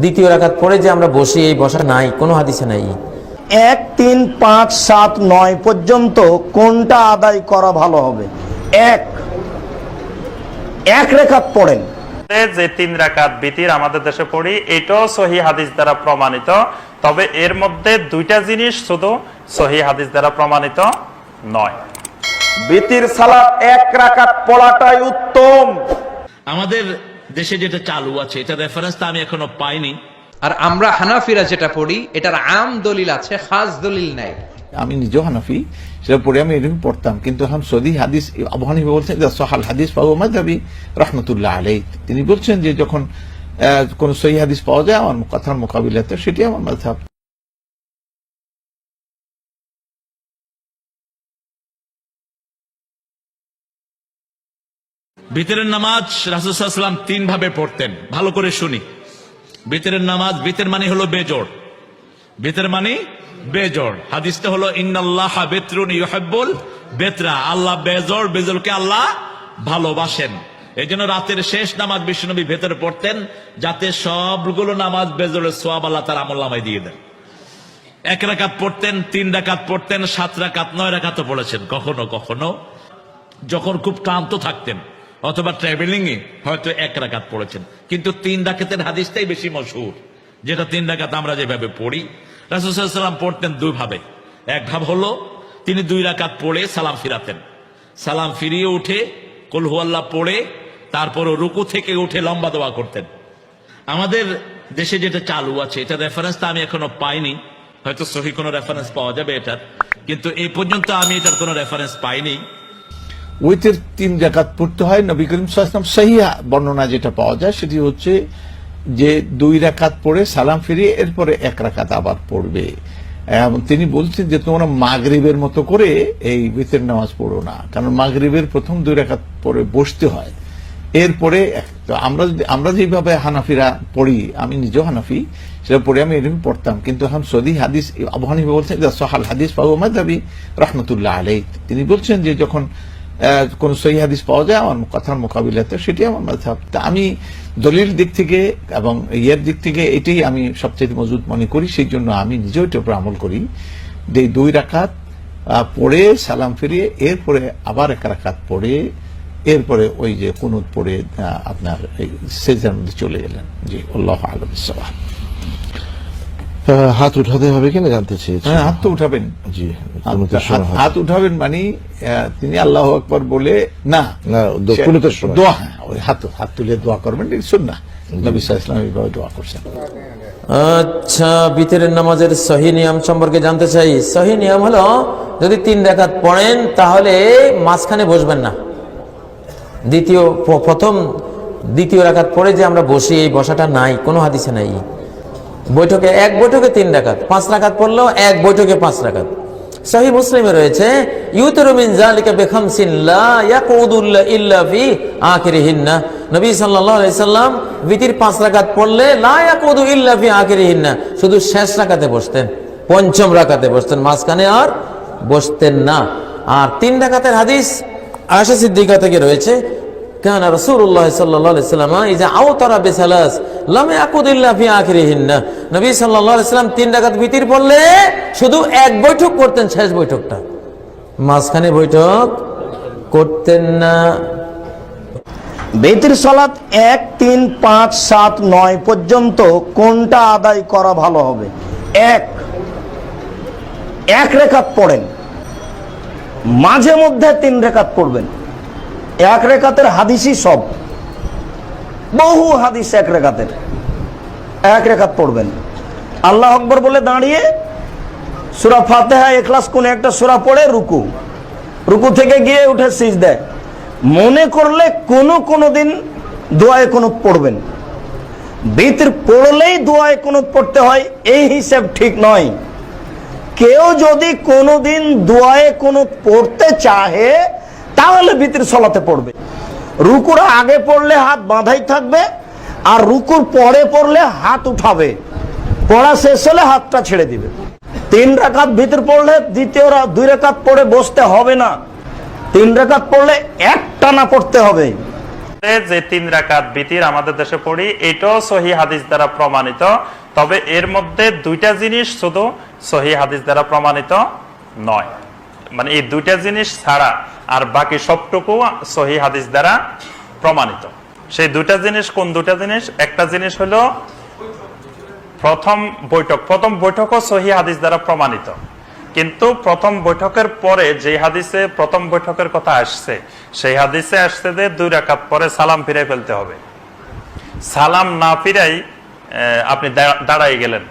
দ্বিতীয় রাকাত পড়ে যে আমরা বসি এই বসা নাই কোনো হাদিসে নাই। এক তিন পাঁচ সাত নয় পর্যন্ত কোনটা আদায় করা ভালো হবে? এক। এক রেখাত পড়েন। যে তিন রাকাত বিতির আমাদের দেশে পড়ি এটাও সহি হাদিস দ্বারা প্রমাণিত। তবে এর মধ্যে দুইটা জিনিস শুধু সহি হাদিস দ্বারা প্রমাণিত নয়। বিতির সালাত এক রাকাত পড়াটাই উত্তম। আমাদের দেশে যেটা চালু আছে এটা রেফারেন্স আমি এখনও পাইনি। আর আমরা হানাফিরা যেটা পড়ি এটার আম দলিল আছে খাস দলিল নাই। আমি নিজেও হানাফি সেটা পড়ে আমি এরকম পড়তাম। কিন্তু এখন সদি হাদিস আবু হানিফা বলছেন সহাল হাদিস পাবো মাদাবি রহমতুল্লাহ আলাই তিনি বলছেন যে যখন আহ, কোন সহি হাদিস পাওয়া যায় আমার কথার মোকাবিলাতে সেটি আমার মাথাব ভিতরের নামাজ রাসুসাল্লাম তিন ভাবে পড়তেন। ভালো করে শুনি। ভিতরের নামাজ, ভিতর মানে হলো বেজোড়। ভিতর মানে বেজোড়। হাদিসটা হলো, ইন্নাল্লাহ বেতরুন বেতরা। আল্লাহ বেজোড়, বেজোড়কে আল্লাহ ভালোবাসেন। এই জন্য রাতের শেষ নামাজ বিষ্ণুনবী ভেতরে পড়তেন, যাতে সবগুলো নামাজ বেজোড়ের সোয়াব আল্লাহ তার আমল নামায় দিয়ে দেন। এক রাকাত পড়তেন, তিন রাকাত পড়তেন, সাত রাকাত, নয় রাকাতও পড়েছেন। কখনো কখনো যখন খুব ক্লান্ত থাকতেন অথবা ট্রাভেলিং এ হয়তো এক রাকাত পড়েছেন। কিন্তু তিন রাকাতের হাদিসটাই বেশি মশহুর। যেটা তিন রাকাত আমরা যেভাবে পড়ি রাসুসাল্লাম পড়তেন দুই ভাবে এক ভাব হলো, তিনি দুই রাকাত পড়ে সালাম ফিরাতেন। সালাম ফিরিয়ে উঠে কলহুয়াল্লাহ পড়ে তারপর রুকু থেকে উঠে লম্বা দোয়া করতেন। আমাদের দেশে যেটা চালু আছে, এটা রেফারেন্স আমি এখনও পাইনি। হয়তো সহি কোনো রেফারেন্স পাওয়া যাবে এটার। কিন্তু এই পর্যন্ত আমি এটার কোনো রেফারেন্স পাইনি। ওইতের তিন জাকাত পড়তে হয়, নবী করিম সাল্লাম সহি বর্ণনা যেটা পাওয়া যায়, সেটি হচ্ছে যে দুই রাকাত পড়ে সালাম ফিরিয়ে এরপরে এক রাকাত আবার পড়বে। তিনি বলছেন যে তোমরা মাগরিবের মতো করে এই বিতের নামাজ পড়ো না, কারণ মাগরিবের প্রথম দুই রাকাত পরে বসতে হয়। এরপরে আমরা যদি- আমরা যেভাবে হানাফিরা পড়ি, আমি নিজেও হানাফি, সেটা পড়ে আমি এরকম পড়তাম, কিন্তু এখন সদি হাদিস, আবু হানিফা বলছেন সহাল হাদিস পাবো মাদাবি রহমতুল্লাহ আলাই তিনি বলছেন যে যখন কোন সহি হাদিস পাওয়া যায় আমার কথার মোকাবিলাতে সেটি আমার মাথাব তা আমি দলিল দিক থেকে এবং ইয়ের দিক থেকে এটাই আমি সবচেয়ে মজুদ মনে করি সেই জন্য আমি নিজেও এটার উপর আমল করি যে দুই আহ, পড়ে সালাম ফিরিয়ে এরপরে আবার এক রাকাত পড়ে এরপরে ওই যে কুনুদ পড়ে আপনার মধ্যে চলে গেলেন। জি আল্লাহ আলম হাত উঠাতে হবে কিনা জানতে চেয়েছি। হ্যাঁ হাত তো উঠাবেন। জি হাত- উঠাবেন মানে তিনি আল্লাহ আকবর বলে না। দোয়া হ্যাঁ, ওই হাত হাত তুলে দোয়া করবেন এটা সুন্নাহ। নবী সাল্লাল্লাহু আলাইহি এইভাবে দোয়া করছেন। আচ্ছা বিতরের নামাজের সহি নিয়ম সম্পর্কে জানতে চাই। সহি নিয়ম হলো যদি তিন রাকাত পড়েন তাহলে মাঝখানে বসবেন না। দ্বিতীয় প্রথম দ্বিতীয় রাকাত পড়ে যে আমরা বসি এই বসাটা নাই কোনো হাদিসে নাই। বৈঠকে এক, বৈঠকে তিন ডাকাত পাঁচ রাকাত পড়লেও এক, বৈঠকে পাঁচ রাকাত। সহি মুসলিমে রয়েছে লা নবী আলাইহি সাল্লাম পাঁচ পড়লে শুধু শেষ রাকাতে বসতেন, পঞ্চম রাকাতে বসতেন, মাঝখানে আর বসতেন না। আর তিন রাকাতের হাদিস আয়েশা সিদ্দিকা থেকে রয়েছে كان رسول الله صلى الله عليه وسلم إذا أوتر بثلاث لم يقض إلا في آخرهن নবী সাল্লাল্লাহু আলাইহি সাল্লাম তিন রাকাত ভিতির পড়লে শুধু এক বৈঠক করতেন শেষ বৈঠকটা মাঝখানে বৈঠক করতেন না বেতির সালাত এক তিন পাঁচ সাত নয় পর্যন্ত কোনটা আদায় করা ভালো হবে এক এক রেখাত পড়েন মাঝে মধ্যে তিন রেখাত পড়বেন এক রেখাতের হাদিসই সব। বহু হাদিস এক রেখাতের। এক রেখাত পড়বেন। আল্লাহ আকবর বলে দাঁড়িয়ে সুরা ফাতেহা এখলাস কোন একটা সুরা পড়ে রুকু। রুকু থেকে গিয়ে উঠে সিজ দেয় মনে করলে কোনো কোনো দিন দোয়ায় কোনো পড়বেন। বিতির পড়লেই দোয়ায় কোনো পড়তে হয়, এই হিসাব ঠিক নয়। কেউ যদি কোনো দিন দোয়ায় কোনো পড়তে চাহে তাহলে ভিতরে সলাতে পড়বে। রুকুর আগে পড়লে হাত বাঁধাই থাকবে, আর রুকুর পরে পড়লে হাত উঠাবে। পড়া শেষ হলে হাতটা ছেড়ে দিবে। তিন রাকাত ভিতর পড়লে দ্বিতীয় দুই রাকাত পড়ে বসতে হবে না। তিন রাকাত পড়লে একটা না পড়তে হবে। যে তিন রাকাত বিতির আমাদের দেশে পড়ি, এটাও সহি হাদিস দ্বারা প্রমাণিত। তবে এর মধ্যে দুইটা জিনিস শুধু সহি হাদিস দ্বারা প্রমাণিত নয়। মানে এই দুইটা জিনিস ছাড়া আর বাকি সবটুকু সহি হাদিস দ্বারা প্রমাণিত। সেই দুটা জিনিস, কোন দুটা জিনিস? একটা জিনিস হলো প্রথম বৈঠক। প্রথম বৈঠকও সহি হাদিস দ্বারা প্রমাণিত। কিন্তু প্রথম বৈঠকের পরে যে হাদিসে প্রথম বৈঠকের কথা আসছে, সেই হাদিসে আসছে যে দুই রাকাত পরে সালাম ফিরে ফেলতে হবে। সালাম না ফিরাই আপনি দাঁড়াই গেলেন।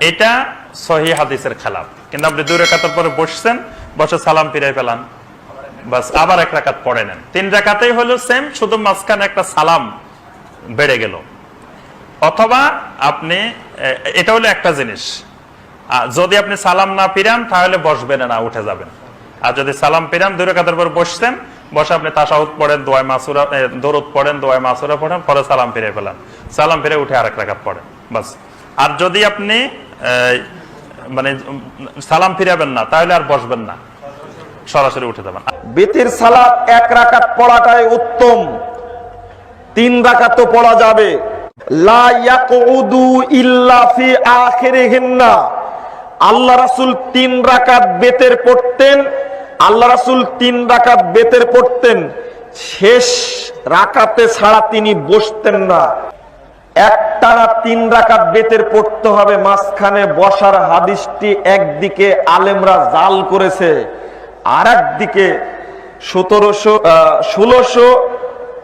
এটা সহি হাদিসের খেলাফ। কিন্তু আপনি দুই রাকাতের পরে বসছেন, বসে সালাম ফিরাই ফেলান। বাস, আবার এক রাকাত পড়ে নেন। তিন রাকাতেই হলো সেম শুধু মাঝখানে একটা সালাম বেড়ে গেল। অথবা আপনি এটা হলো একটা জিনিস। যদি আপনি সালাম না ফিরান, তাহলে বসবেন না, উঠে যাবেন। আর যদি সালাম ফিরান, দুই রেখাতের পর বসছেন, বসে আপনি তাসাউদ পড়েন, দোয়াই মাসুরা দরুদ পড়েন, দোয়াই মাসুরা পড়েন, পরে সালাম ফিরে ফেলান। সালাম ফিরে উঠে আরেক রাখাত পড়েন, বাস। আর যদি আপনি মানে সালাম ফিরাবেন না, তাহলে আর বসবেন না, সরাসরি উঠে যাবেন। বিতির সালাত এক রাকাত পড়াটাই উত্তম। তিন রাকাত তো পড়া যাবে। আল্লাহ রাসূল তিন রাকাত বেতের পড়তেন, আল্লাহ রাসূল তিন রাকাত বেতের পড়তেন। শেষ রাকাতে ছাড়া তিনি বসতেন না। একটানা তিন রাকাত বেতের পড়তে হবে, মাঝখানে বসার হাদিসটি একদিকে আলেমরা জাল করেছে আর একদিকে সতেরোশো ষোলোশো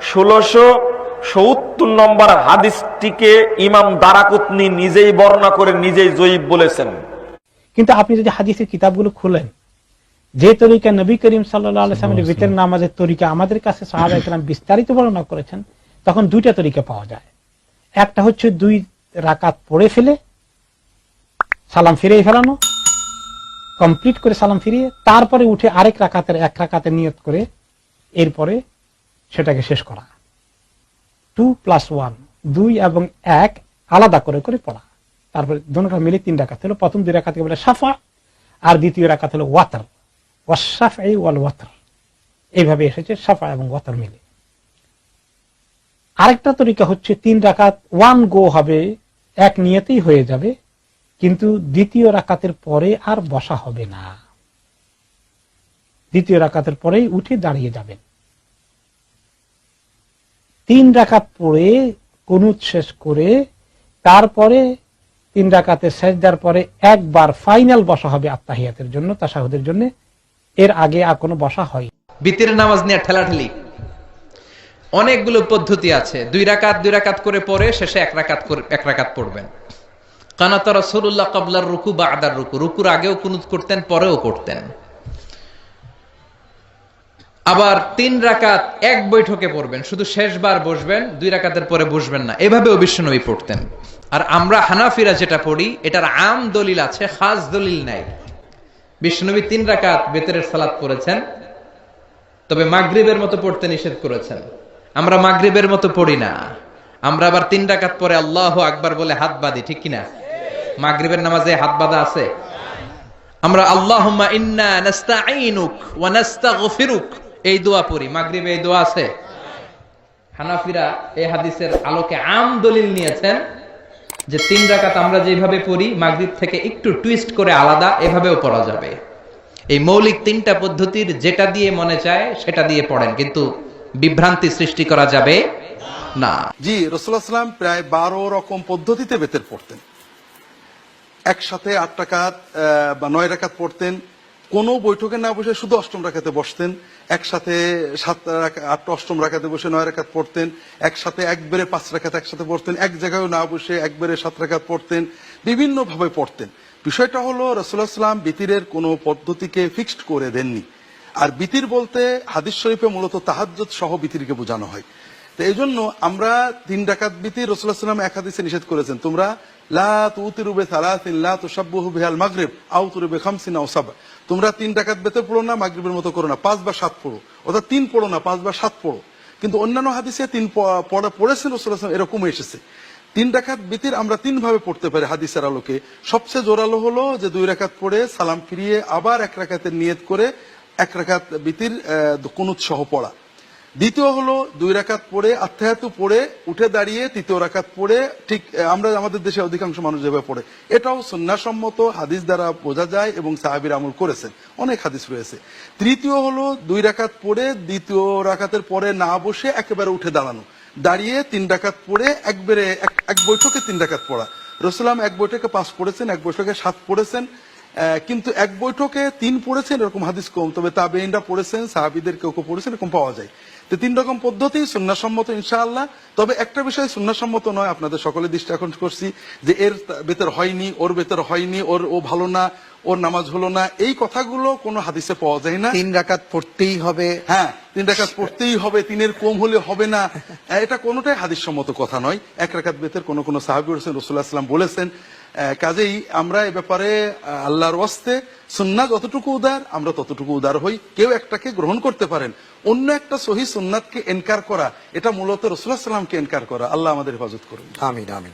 ষোলোশো সত্তর নম্বর হাদিসটিকে ইমাম দারাকুতনি নিজেই বর্ণনা করে নিজেই জয়ীব বলেছেন। কিন্তু আপনি যদি হাদিসের কিতাবগুলো খুলেন যে তরিকা নবী করিম সাল্লামের ভিতর নামাজের তরিকা আমাদের কাছে সাহাবা বিস্তারিত বর্ণনা করেছেন তখন দুইটা তরিকা পাওয়া যায়। একটা হচ্ছে দুই রাকাত পড়ে ফেলে সালাম ফিরে ফেলানো কমপ্লিট করে সালাম ফিরিয়ে তারপরে উঠে আরেক রাকাতের এক রাকাতের নিয়ত করে এরপরে সেটাকে শেষ করা। টু প্লাস ওয়ান দুই এবং এক আলাদা করে করে পড়া। তারপরে দোনোটা মিলে তিন রাকাত হলো। প্রথম দুই রাকাতকে বলে সাফা আর দ্বিতীয় রাকাত হলো ওয়াতার। ওয়াসাফ এই ওয়াল ওয়াতার এইভাবে এসেছে সাফা এবং ওয়াতার মিলে। আরেকটা তরিকা হচ্ছে তিন রাকাত ওয়ান গো হবে, এক নিয়েতেই হয়ে যাবে। কিন্তু দ্বিতীয় রাকাতের পরে আর বসা হবে না। দ্বিতীয় রাকাতের পরেই উঠে দাঁড়িয়ে যাবেন। তিন রাকাত পড়ে কুনুত শেষ করে তারপরে তিন রাকাতে সেজদার পরে একবার ফাইনাল বসা হবে আত্মাহিয়াতের জন্য তাসাহুদের জন্য। এর আগে আর কোনো বসা হয় বিতির নামাজ নিয়ে ঠেলাঠেলি। অনেকগুলো পদ্ধতি আছে। দুই রাকাত দুই রাকাত করে পরে শেষে এক রাকাত এক রাকাত পড়বেন। কানাতা রাসূলুল্লাহ কাবলার রুকু বা আদার রুকু। রুকুর আগেও কুনুত করতেন, পরেও করতেন। আবার তিন রাকাত এক বৈঠকে পড়বেন, শুধু শেষবার বসবেন, দুই রাকাতের পরে বসবেন না। এভাবেও বিশ্বনবী পড়তেন। আর আমরা হানাফিরা যেটা পড়ি, এটার আম দলিল আছে, খাস দলিল নাই। বিশ্বনবী তিন রাকাত বেতরের সালাত করেছেন তবে মাগরিবের মতো পড়তে নিষেধ করেছেন। আমরা মাগরিবের মতো পড়ি না। আমরা আবার তিন রাকাত পরে আল্লাহ আকবার বলে হাত বাঁধি, ঠিক কিনা? মাগরিবের নামাজে হাত বাঁধা আছে? আমরা আল্লাহুম্মা ইন্না নাস্তাঈনুক ওয়া নাস্তাগফিরুক। এই দোয়া পড়ি। মাগরিবে এই দোয়া আছে? হানাফিরা এই হাদিসের আলোকে আম দলিল নিয়েছেন যে তিন রাকাত আমরা যেভাবে পড়ি, মাগরিব থেকে একটু টুইস্ট করে আলাদা, এভাবেও পড়া যাবে। এই মৌলিক তিনটা পদ্ধতির যেটা দিয়ে মনে চায়, সেটা দিয়ে পড়েন। কিন্তু বিভ্রান্তি সৃষ্টি করা যাবে না। জি রসুল্লাহাম প্রায় বারো রকম পদ্ধতিতে বেতের পড়তেন। একসাথে আট টাকাত বা নয় রাকাত পড়তেন। কোনো বৈঠকে না বসে শুধু অষ্টম রাখাতে বসতেন। একসাথে সাত রাকা- আট অষ্টম রাখাতে বসে নয় রাকাত পড়তেন। একসাথে একবারে পাঁচ রাখাত একসাথে পড়তেন। এক জায়গায় না বসে একবারে সাত রাকাত পড়তেন। বিভিন্ন ভাবে পড়তেন। বিষয়টা হলো রসুল্লাহ সাল্লাম বিতিরের কোনো পদ্ধতিকে ফিক্সড করে দেননি। আর বিতির বলতে হাদিস শরীফে মূলত তাহাজ্জুদ সহ বিতিরকে বোঝানো হয়। তো এই জন্য আমরা তিন ডাকাত বিতির রসুল্লাহ সাল্লাম এক হাদিসে নিষেধ করেছেন, তোমরা লা তুতিরুবে সালাতিন লা তুসাব্বুহু বিহাল মাগরিব, আও তুরুবে খামসিনা ও সাবা তোমরা তিন ডাকাত বেতে পড়ো না, মাগরিবের মতো করো না, পাঁচ বা সাত পড়ো। অর্থাৎ তিন পড়ো না, পাঁচ বা সাত পড়ো। কিন্তু অন্যান্য হাদিসে তিন পড়া পড়েছেন রসুল্লাহ সাল্লাম এরকম এসেছে। তিন রাকাত বিতির আমরা তিন ভাবে পড়তে পারি হাদিসের আলোকে। সবচেয়ে জোরালো হলো যে দুই রাকাত পড়ে সালাম ফিরিয়ে আবার এক রাকাতের নিয়ত করে এক রাকাত বিতির কুনুত সহ পড়া। দ্বিতীয় হলো দুই রাকাত পড়ে, আত্মায়াতু পড়ে, উঠে দাঁড়িয়ে তৃতীয় রাকাত পড়ে, ঠিক আমরা আমাদের দেশে অধিকাংশ মানুষ যেভাবে পড়ে। এটাও সন্ন্যাসম্মত হাদিস দ্বারা বোঝা যায় এবং সাহাবির আমল করেছেন। অনেক হাদিস রয়েছে। তৃতীয় হলো দুই রাকাত পড়ে, দ্বিতীয় রাকাতের পরে না বসে একেবারে উঠে দাঁড়ানো। দাঁড়িয়ে তিন ডাকাত পড়ে, একবারে, এক- বৈঠকে তিন ডাকাত পড়া। রসুলাম এক বৈঠকে পাঁচ পড়েছেন, এক বৈঠকে সাত পড়েছেন কিন্তু এক বৈঠকে তিন পড়েছেন এরকম হাদিস কম। তবে তাবেইনরা পড়েছেন, সাহাবিদের কেউ কেউ পড়েছেন, এরকম পাওয়া যায়। তো তিন রকম পদ্ধতি সুন্নাসম্মত ইনশাআল্লাহ। তবে একটা বিষয় সুন্নাসম্মত নয় আপনাদের সকলে দৃষ্টি আকর্ষণ করছি যে এর বেতর হয়নি ওর বেতর হয়নি ওর ও ভালো না ওর নামাজ হলো না এই কথাগুলো কোনো হাদিসে পাওয়া যায় না। তিন রাকাত পড়তেই হবে। হ্যাঁ তিন রাকাত পড়তেই হবে তিনের কম হলে হবে না। এটা কোনোটাই হাদিস সম্মত কথা নয়। এক রাকাত বেতের কোন কোন সাহাবি রসুল্লাহ সাল্লাম বলেছেন কাজেই আমরা এ ব্যাপারে আল্লাহর ওয়াস্তে সুন্নাত যতটুকু উদার, আমরা ততটুকু উদার হই। কেউ একটাকে গ্রহণ করতে পারেন। অন্য একটা সহি সুন্নাতকে এনকার করা, এটা মূলত রসুল্লাহ সাল্লামকে এনকার করা। আল্লাহ আমাদের হেফাজত করুন। আমিন আমিন।